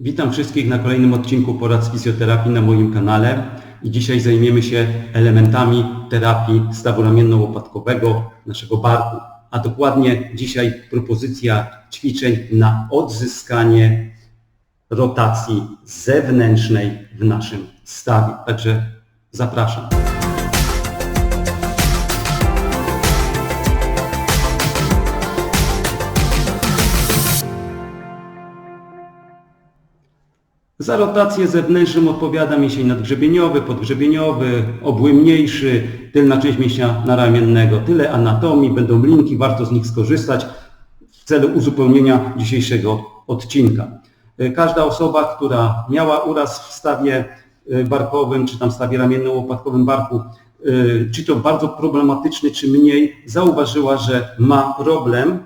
Witam wszystkich na kolejnym odcinku porad z fizjoterapii na moim kanale i dzisiaj zajmiemy się elementami terapii stawu ramienno-łopatkowego naszego barku, a dokładnie dzisiaj propozycja ćwiczeń na odzyskanie rotacji zewnętrznej w naszym stawie. Także zapraszam. Za rotację zewnętrzną odpowiada mięsień nadgrzebieniowy, podgrzebieniowy, obły mniejszy, tylna część mięśnia naramiennego. Tyle anatomii, będą linki, warto z nich skorzystać w celu uzupełnienia dzisiejszego odcinka. Każda osoba, która miała uraz w stawie y, barkowym, czy tam stawie ramienno-łopatkowym barku, y, czy to bardzo problematyczny, czy mniej, zauważyła, że ma problem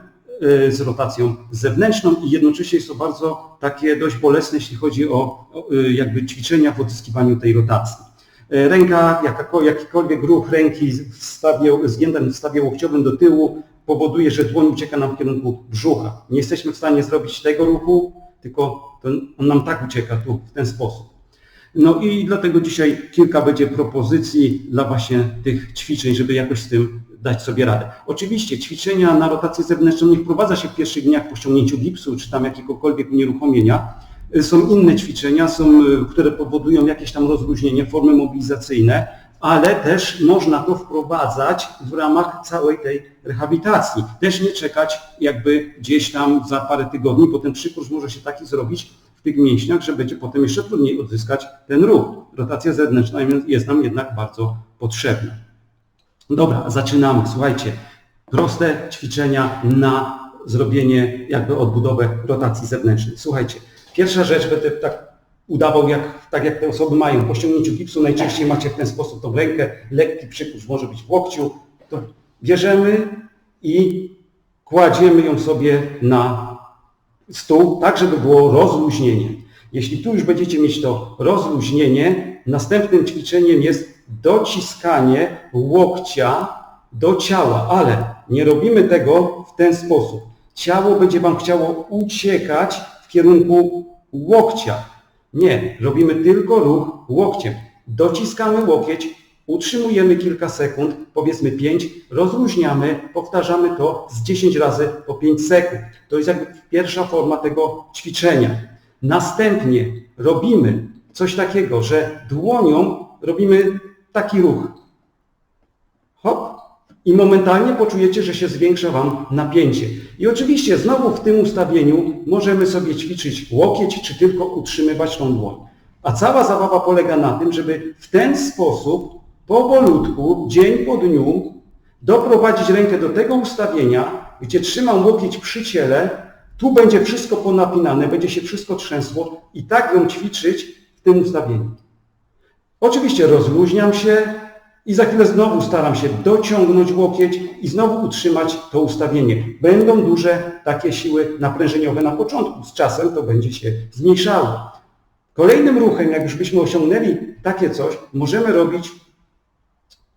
z rotacją zewnętrzną i jednocześnie to bardzo takie dość bolesne, jeśli chodzi o, o jakby ćwiczenia w odzyskiwaniu tej rotacji. Ręka, jakikolwiek ruch ręki w stawie, zgięta w stawie łokciowym do tyłu powoduje, że dłoń ucieka nam w kierunku brzucha. Nie jesteśmy w stanie zrobić tego ruchu, tylko on nam tak ucieka tu, w ten sposób. No i dlatego dzisiaj kilka będzie propozycji dla właśnie tych ćwiczeń, żeby jakoś z tym dać sobie radę. Oczywiście ćwiczenia na rotację zewnętrzną nie wprowadza się w pierwszych dniach po ściągnięciu gipsu, czy tam jakiegokolwiek unieruchomienia. Są inne ćwiczenia, są, które powodują jakieś tam rozluźnienie, formy mobilizacyjne, ale też można to wprowadzać w ramach całej tej rehabilitacji. Też nie czekać jakby gdzieś tam za parę tygodni, bo ten przykurz może się taki zrobić w tych mięśniach, że będzie potem jeszcze trudniej odzyskać ten ruch. Rotacja zewnętrzna jest nam jednak bardzo potrzebna. Dobra, zaczynamy. Słuchajcie, proste ćwiczenia na zrobienie, jakby odbudowę rotacji zewnętrznej. Słuchajcie, pierwsza rzecz, będę tak udawał, jak, tak jak te osoby mają. Po ściągnięciu gipsu najczęściej macie w ten sposób tą rękę, lekki przykurz może być w łokciu. To bierzemy i kładziemy ją sobie na stół, tak żeby było rozluźnienie. Jeśli tu już będziecie mieć to rozluźnienie, następnym ćwiczeniem jest dociskanie łokcia do ciała, ale nie robimy tego w ten sposób. Ciało będzie Wam chciało uciekać w kierunku łokcia. Nie, robimy tylko ruch łokciem. Dociskamy łokieć, utrzymujemy kilka sekund, powiedzmy 5, rozluźniamy, powtarzamy to z 10 razy po 5 sekund. To jest jakby pierwsza forma tego ćwiczenia. Następnie robimy coś takiego, że dłonią robimy taki ruch. Hop, i momentalnie poczujecie, że się zwiększa Wam napięcie. I oczywiście znowu w tym ustawieniu możemy sobie ćwiczyć łokieć, czy tylko utrzymywać tą dłoń. A cała zabawa polega na tym, żeby w ten sposób powolutku, dzień po dniu, doprowadzić rękę do tego ustawienia, gdzie trzymam łokieć przy ciele, tu będzie wszystko ponapinane, będzie się wszystko trzęsło i tak ją ćwiczyć w tym ustawieniu. Oczywiście rozluźniam się, i za chwilę znowu staram się dociągnąć łokieć i znowu utrzymać to ustawienie. Będą duże takie siły naprężeniowe na początku. Z czasem to będzie się zmniejszało. Kolejnym ruchem, jak już byśmy osiągnęli takie coś, możemy robić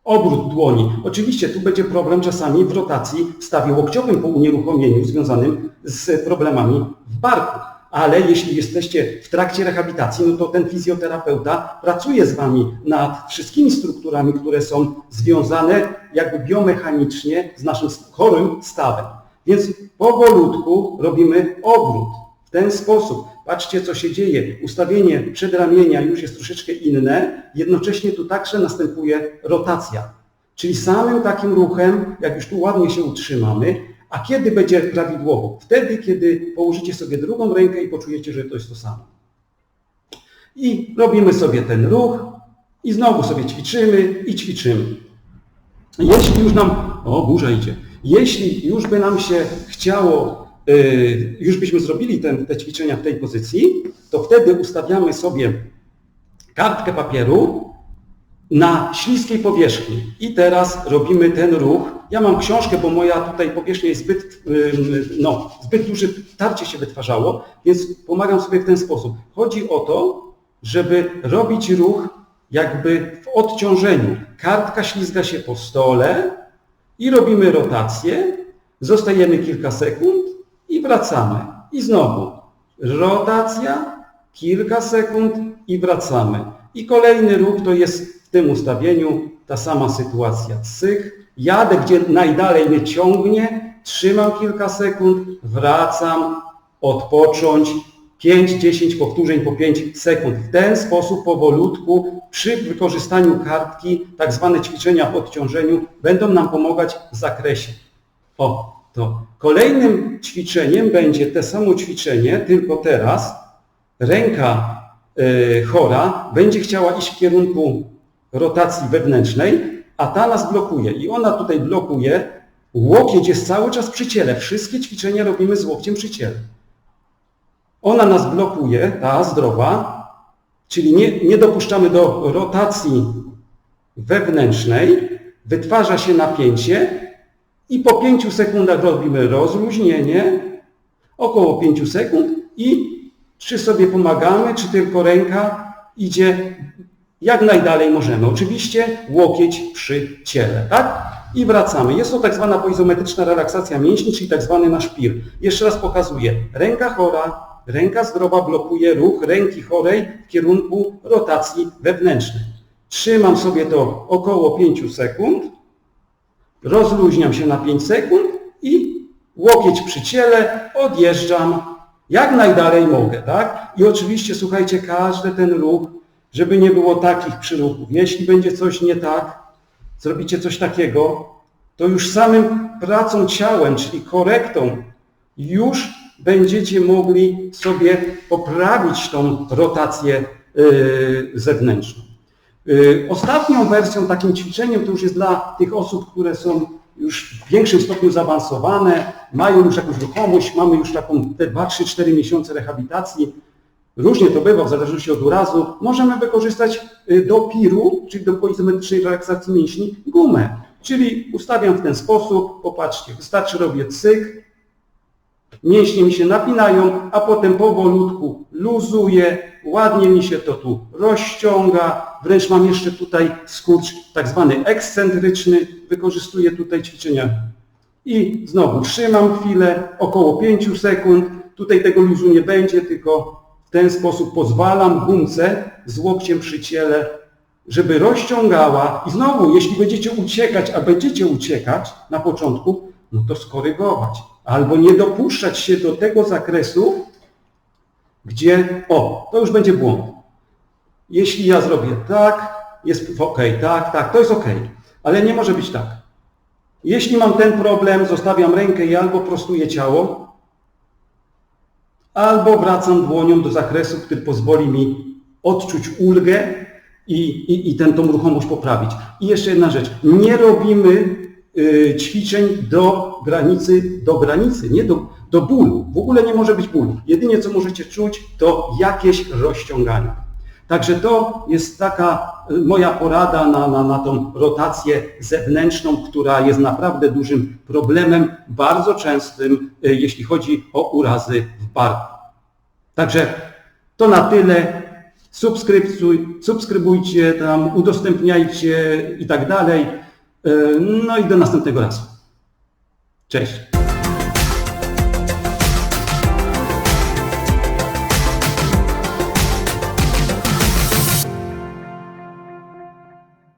obrót dłoni. Oczywiście tu będzie problem czasami w rotacji w stawie łokciowym po unieruchomieniu związanym z problemami w barku ale jeśli jesteście w trakcie rehabilitacji, no to ten fizjoterapeuta pracuje z Wami nad wszystkimi strukturami, które są związane jakby biomechanicznie z naszym chorym stawem. Więc powolutku robimy obrót w ten sposób. Patrzcie, co się dzieje. Ustawienie przedramienia już jest troszeczkę inne, jednocześnie tu także następuje rotacja. Czyli samym takim ruchem, jak już tu ładnie się utrzymamy, a kiedy będzie prawidłowo? Wtedy, kiedy położycie sobie drugą rękę i poczujecie, że to jest to samo. I robimy sobie ten ruch i znowu sobie ćwiczymy i ćwiczymy. Jeśli już nam... O, burza idzie. Jeśli już by nam się chciało, yy, już byśmy zrobili ten, te ćwiczenia w tej pozycji, to wtedy ustawiamy sobie kartkę papieru na śliskiej powierzchni. I teraz robimy ten ruch. Ja mam książkę, bo moja tutaj powierzchnia jest zbyt, no, zbyt duże tarcie się wytwarzało, więc pomagam sobie w ten sposób. Chodzi o to, żeby robić ruch jakby w odciążeniu. Kartka ślizga się po stole i robimy rotację, zostajemy kilka sekund i wracamy. I znowu rotacja kilka sekund i wracamy. I kolejny ruch to jest tym ustawieniu ta sama sytuacja. Cyk, jadę gdzie najdalej mnie ciągnie, trzymam kilka sekund, wracam, odpocząć, 5-10 powtórzeń po 5 sekund. W ten sposób powolutku przy wykorzystaniu kartki tak zwane ćwiczenia w odciążeniu będą nam pomagać w zakresie. O, to. Kolejnym ćwiczeniem będzie te samo ćwiczenie, tylko teraz ręka y, chora będzie chciała iść w kierunku rotacji wewnętrznej, a ta nas blokuje. I ona tutaj blokuje. Łokieć jest cały czas przy ciele. Wszystkie ćwiczenia robimy z łokciem przy ciele. Ona nas blokuje, ta zdrowa, czyli nie, nie dopuszczamy do rotacji wewnętrznej, wytwarza się napięcie i po 5 sekundach robimy rozluźnienie, około 5 sekund i czy sobie pomagamy, czy tylko ręka idzie jak najdalej możemy. Oczywiście łokieć przy ciele, tak? I wracamy. Jest to tak zwana poizometryczna relaksacja mięśni, czyli tak zwany nasz pir. Jeszcze raz pokazuję. Ręka chora, ręka zdrowa blokuje ruch ręki chorej w kierunku rotacji wewnętrznej. Trzymam sobie to około 5 sekund, rozluźniam się na 5 sekund i łokieć przy ciele, odjeżdżam jak najdalej mogę, tak? I oczywiście słuchajcie, każdy ten ruch, żeby nie było takich przyruchów. Jeśli będzie coś nie tak, zrobicie coś takiego, to już samym pracą ciałem, czyli korektą, już będziecie mogli sobie poprawić tą rotację yy, zewnętrzną. Yy, ostatnią wersją, takim ćwiczeniem, to już jest dla tych osób, które są już w większym stopniu zaawansowane, mają już jakąś ruchomość, mamy już taką te 2, 3, 4 miesiące rehabilitacji. Różnie to bywa, w zależności od urazu. Możemy wykorzystać y, do piru, czyli do poizometrycznej relaksacji mięśni, gumę. Czyli ustawiam w ten sposób, popatrzcie, wystarczy robię cyk, mięśnie mi się napinają, a potem powolutku luzuję, ładnie mi się to tu rozciąga, wręcz mam jeszcze tutaj skurcz tak zwany ekscentryczny, wykorzystuję tutaj ćwiczenia. I znowu trzymam chwilę, około 5 sekund, tutaj tego luzu nie będzie, tylko ten sposób pozwalam gumce z łokciem przy ciele, żeby rozciągała i znowu, jeśli będziecie uciekać, a będziecie uciekać na początku, no to skorygować. Albo nie dopuszczać się do tego zakresu, gdzie, o, to już będzie błąd. Jeśli ja zrobię tak, jest ok, tak, tak, to jest ok, ale nie może być tak. Jeśli mam ten problem, zostawiam rękę i albo prostuję ciało, albo wracam dłonią do zakresu, który pozwoli mi odczuć ulgę i, i, i tę tą ruchomość poprawić. I jeszcze jedna rzecz. Nie robimy y, ćwiczeń do granicy, do granicy, nie do, do bólu. W ogóle nie może być bólu. Jedynie co możecie czuć, to jakieś rozciąganie. Także to jest taka y, moja porada na, na, na tą rotację zewnętrzną, która jest naprawdę dużym problemem, bardzo częstym, y, jeśli chodzi o urazy w barku. Także to na tyle. Subskrybujcie tam, udostępniajcie i tak dalej. Y, No i do następnego razu. Cześć.